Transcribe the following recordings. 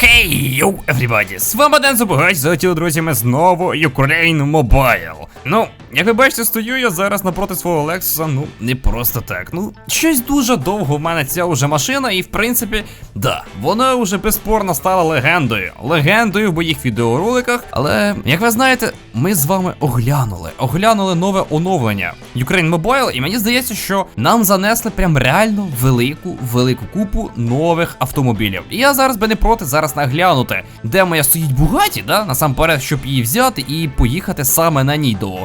Хей, йоу, everybody! З вами Ден Забугач, залетіли, друзі, ми знову Ukraine Mobile. Ну, як ви бачите, стою я зараз напроти свого Lexus, ну, не просто так. Ну, щось дуже довго в мене ця вже машина, і в принципі, да, вона вже безспорно стала легендою. Легендою в моїх відеороликах. Але, як ви знаєте, ми з вами оглянули. Оглянули нове оновлення Ukraine Mobile, і мені здається, що нам занесли прям реально велику, велику купу нових автомобілів. І я зараз би не проти зараз наглянути, де моя стоїть Бугаті, да, насамперед, щоб її взяти і поїхати саме на ній до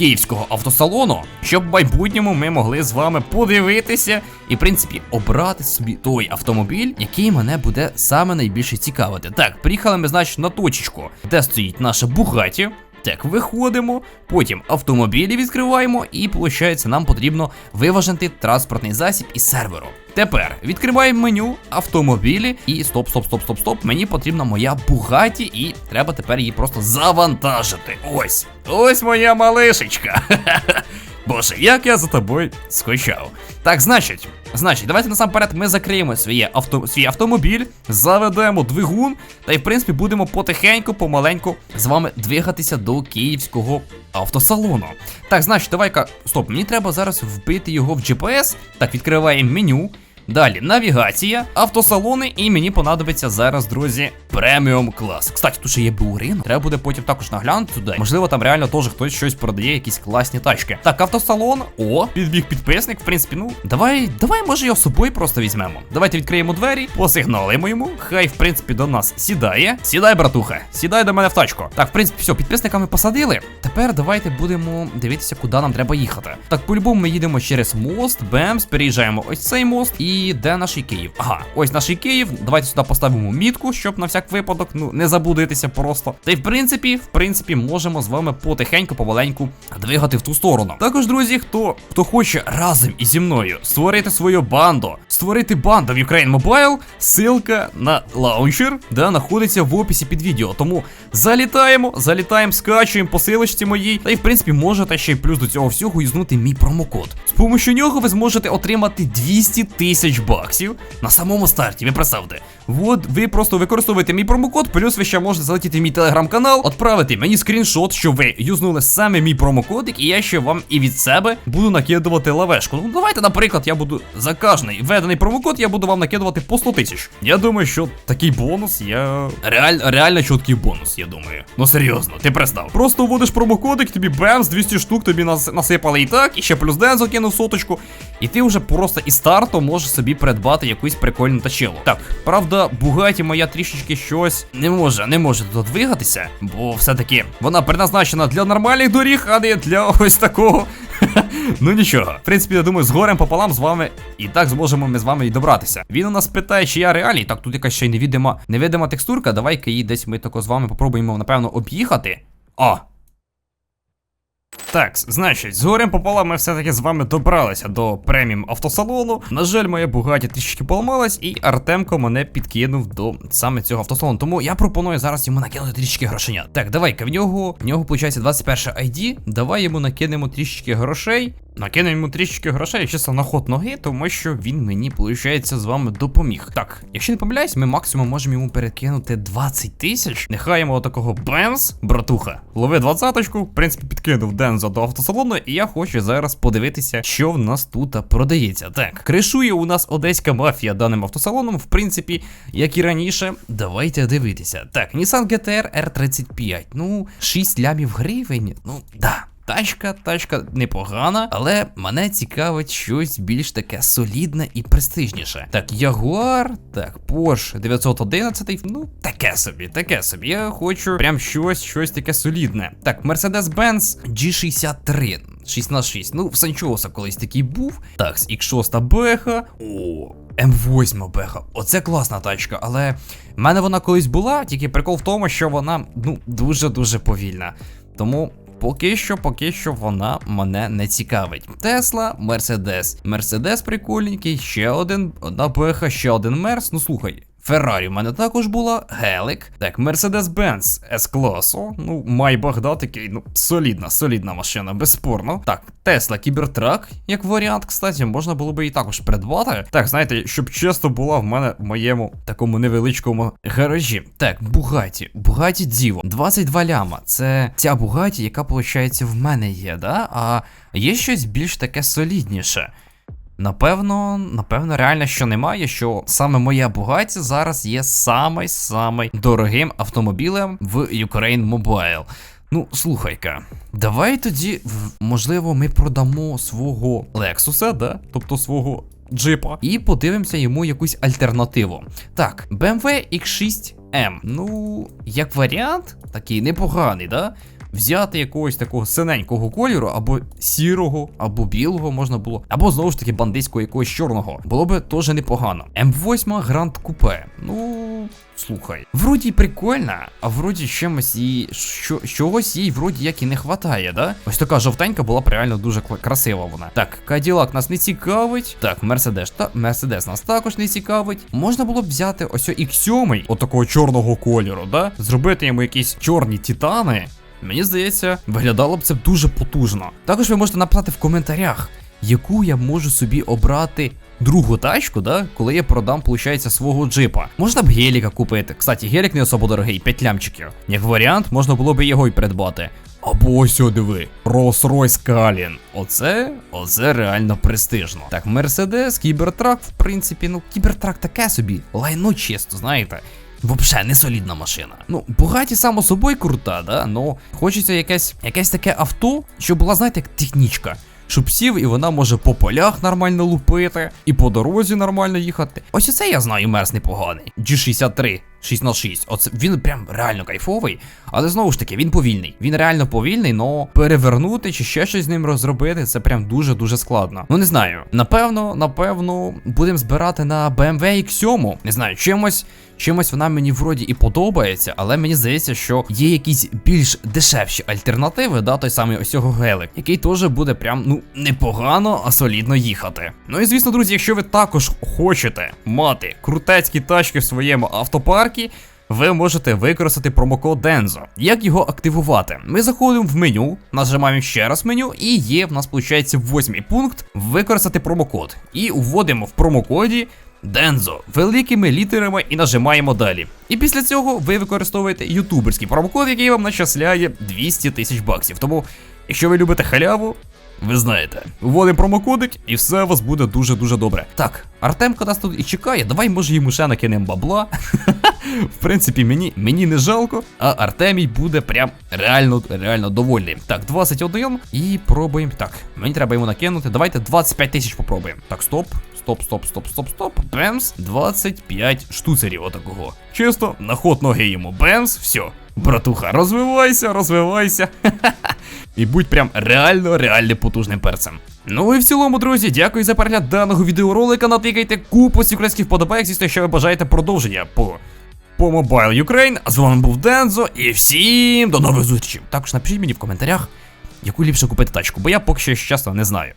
київського автосалону, щоб в майбутньому ми могли з вами подивитися і, в принципі, обрати собі той автомобіль, який мене буде саме найбільше цікавити. Так, приїхали ми, значить, на точечку, де стоїть наша Бугаті. Так, виходимо, потім автомобілі відкриваємо, і виходить, нам потрібно виважити транспортний засіб із серверу. Тепер відкриваємо меню, автомобілі і стоп, стоп, стоп, стоп, стоп. Мені потрібна моя Бугаті, і треба тепер її просто завантажити. Ось, ось моя малишечка. Боже, як я за тобою скучав. Так, значить, значить, давайте насамперед ми закриємо своє авто, свій автомобіль, заведемо двигун, та й в принципі будемо потихеньку, помаленьку з вами двигатися до київського автосалону. Так, значить, давай-ка. Стоп, мені треба зараз вбити його в GPS. Так, відкриваємо меню. Далі навігація, автосалони, і мені понадобиться зараз, друзі, преміум клас. Кстати, тут ще є бурин. Треба буде потім також наглянути туди. Можливо, там реально теж хтось щось продає, якісь класні тачки. Так, автосалон. О, підбіг підписник. В принципі, ну давай, давай, може, його з собою просто візьмемо. Давайте відкриємо двері, посигналимо йому. Хай, в принципі, до нас сідає. Сідай, братуха, сідай до мене в тачку. Так, в принципі, все, підписника ми посадили. Тепер давайте будемо дивитися, куди нам треба їхати. Так, по-любому ми їдемо через мост, бемс, переїжджаємо ось цей мост. І де наш Київ? Ага, ось наш Київ. Давайте сюди поставимо мітку, щоб на всяк випадок, ну, не заблудитися просто. Та й в принципі, в принципі, можемо з вами потихеньку, помаленьку двигати в ту сторону. Також, друзі, хто хто хоче разом із зі мною створити свою банду, створити банду в Ukraine Mobile, ссылка на лаунчер, де знаходиться в описі під відео. Тому залітаємо, залітаємо, скачуємо по силочці моїй. Та й в принципі можете ще й плюс до цього всього юзнути мій промокод. З помощью нього ви зможете отримати 200 тисяч баксів на самому старті. Ви представте. От ви просто використовуєте мій промокод, плюс ви ще можете залетіти в мій телеграм-канал, відправити мені скріншот, що ви юзнули саме мій промокодик, і я ще вам і від себе буду накидувати лавешку. Ну давайте, наприклад, я буду за кожний введений промокод, я буду вам накидувати по 100 тисяч. Я думаю, що такий бонус я. Реаль, реально чіткий бонус, я думаю. Ну серйозно, ти представ. Просто вводиш промокодик, тобі бемс, 200 штук тобі нас, насипали і так, і ще плюс ден закинув соточку. І ти вже просто із старту можеш собі придбати якусь прикольну тачилу. Так, правда, Бугаті моя трішечки щось не може, не може тут двигатися, бо все-таки вона предназначена для нормальних доріг, а не для ось такого. ну нічого. В принципі, я думаю, з горем пополам з вами і так зможемо ми з вами і добратися. Він у нас питає, чи я реалій. Так, тут якась ще й невідома, невидима текстурка. Давай-ка її десь ми тако з вами попробуємо, напевно, об'їхати. О, так, значить, з горем пополам ми все-таки з вами добралися до преміум автосалону. На жаль, моя Бугаті трішки поламалась, і Артемко мене підкинув до саме цього автосалону. Тому я пропоную зараз йому накинути трішки грошенят. Так, давай-ка в нього, в нього, виходить, 21 ID. Давай йому накинемо трішки грошей. Накинемо йому трішки грошей, чисто на ход ноги, тому що він мені, виходить, з вами допоміг. Так, якщо не помиляюсь, ми максимум можемо йому перекинути 20 тисяч. Нехай йому такого бенз, братуха. Лови двадцяточку, в принципі, підкинув Денза до автосалону, і я хочу зараз подивитися, що в нас тут продається. Так, кришує у нас одеська мафія даним автосалоном, в принципі, як і раніше. Давайте дивитися. Так, Nissan GTR R35. Ну, 6 лямів гривень. Ну, да. Тачка, тачка непогана, але мене цікавить щось більш таке солідне і престижніше. Так, Jaguar, так, Porsche 911, ну, таке собі, таке собі. Я хочу прям щось, щось таке солідне. Так, Mercedes-Benz G63. 6 на 6. Ну, в Санчоса колись такий був. Так, з X6 Беха. О, М8 Беха. Оце класна тачка, але в мене вона колись була, тільки прикол в тому, що вона ну дуже-дуже повільна. Тому Поки що, поки що вона мене не цікавить. Тесла, Мерседес. Мерседес прикольненький, ще один, одна пеха, ще один мерс. Ну слухай. Феррарі в мене також була, Гелик. Так, Mercedes-Benz S-класу. Ну, Майбах, да, такий, ну, солідна, солідна машина, безспорно. Так, Tesla Cybertruck, як варіант, кстати, можна було би і також придбати. Так, знаєте, щоб чесно була в мене в моєму такому невеличкому гаражі. Так, Бугаті, Бугаті Діво, 22 ляма. Це ця Бугаті, яка, виходить, в мене є, да? А є щось більш таке солідніше. Напевно, напевно, реально, що немає, що саме моя Бугаті зараз є самий самий дорогим автомобілем в Ukraine Mobile. Ну, слухай-ка, давай тоді, можливо, ми продамо свого Лексуса, да? Тобто свого джипа, і подивимося йому якусь альтернативу. Так, BMW X6M. Ну, як варіант, такий непоганий, да? Взяти якогось такого синенького кольору, або сірого, або білого можна було, або знову ж таки бандитського якогось чорного. Було би теж непогано. М8 Гранд Купе. Ну, слухай. Вроді прикольна, а вроді чимось їй що, чогось їй вроді як і не хватає, да? Ось така жовтенька була б реально дуже красива вона. Так, Каділак нас не цікавить. Так, Мерседес та Мерседес нас також не цікавить. Можна було б взяти ось о X7, отакого чорного кольору, да? Зробити йому якісь чорні титани. Мені здається, виглядало б це дуже потужно. Також ви можете написати в коментарях, яку я можу собі обрати другу тачку, да, коли я продам, виходить, свого джипа. Можна б геліка купити. Кстати, гелік не особо дорогий, 5 лямчиків. Як варіант, можна було б його й придбати. Або ось диви, Rolls-Royce Калін. Оце, оце реально престижно. Так, Мерседес, Кібертрак, в принципі, ну, Кібертрак таке собі, лайно чисто, знаєте. Вообще не солідна машина. Ну, Бугаті само собою крута, да? Ну, хочеться якесь, якесь таке авто, щоб була, знаєте, як технічка. Щоб сів, і вона може по полях нормально лупити, і по дорозі нормально їхати. Ось оце я знаю мерз непоганий. G63 6 на 6 Оце він прям реально кайфовий. Але знову ж таки, він повільний. Він реально повільний, но перевернути чи ще щось з ним розробити, це прям дуже-дуже складно. Ну не знаю. Напевно, напевно, будемо збирати на BMW X7. Не знаю, чимось. Чимось вона мені вроді і подобається, але мені здається, що є якісь більш дешевші альтернативи, да, той самий ось цього гелик, який теж буде прям ну непогано, а солідно їхати. Ну і звісно, друзі, якщо ви також хочете мати крутецькі тачки в своєму автопаркі. Ви можете використати промокод Дензо. Як його активувати? Ми заходимо в меню, нажимаємо ще раз меню, і є в нас, виходить, восьмий пункт використати промокод. І вводимо в промокоді Дензо великими літерами і нажимаємо далі. І після цього ви використовуєте ютуберський промокод, який вам начисляє 200 тисяч баксів. Тому, якщо ви любите халяву, ви знаєте, вводимо промокодик, і все у вас буде дуже-дуже добре. Так, Артемка нас тут і чекає. Давай, може, йому ще накинемо бабла. В принципі, мені, мені не жалко, а Артемій буде прям реально, реально довольний. Так, 21 і пробуємо. Так, мені треба йому накинути. Давайте 25 тисяч попробуємо. Так, стоп. Стоп, стоп, стоп, стоп, стоп. Бемс, 25 штуцерів отакого. Чисто, на ход ноги йому. Бемс, все. Братуха, розвивайся, розвивайся. І будь прям реально, реально потужним перцем. Ну і в цілому, друзі, дякую за перегляд даного відеоролика. Натикайте купу секретських вподобайок, звісно, якщо ви бажаєте продовження по, по Mobile Ukraine. А з вами був Дензо, і всім до нових зустрічей. Також напишіть мені в коментарях, яку ліпше купити тачку, бо я поки що, чесно, не знаю.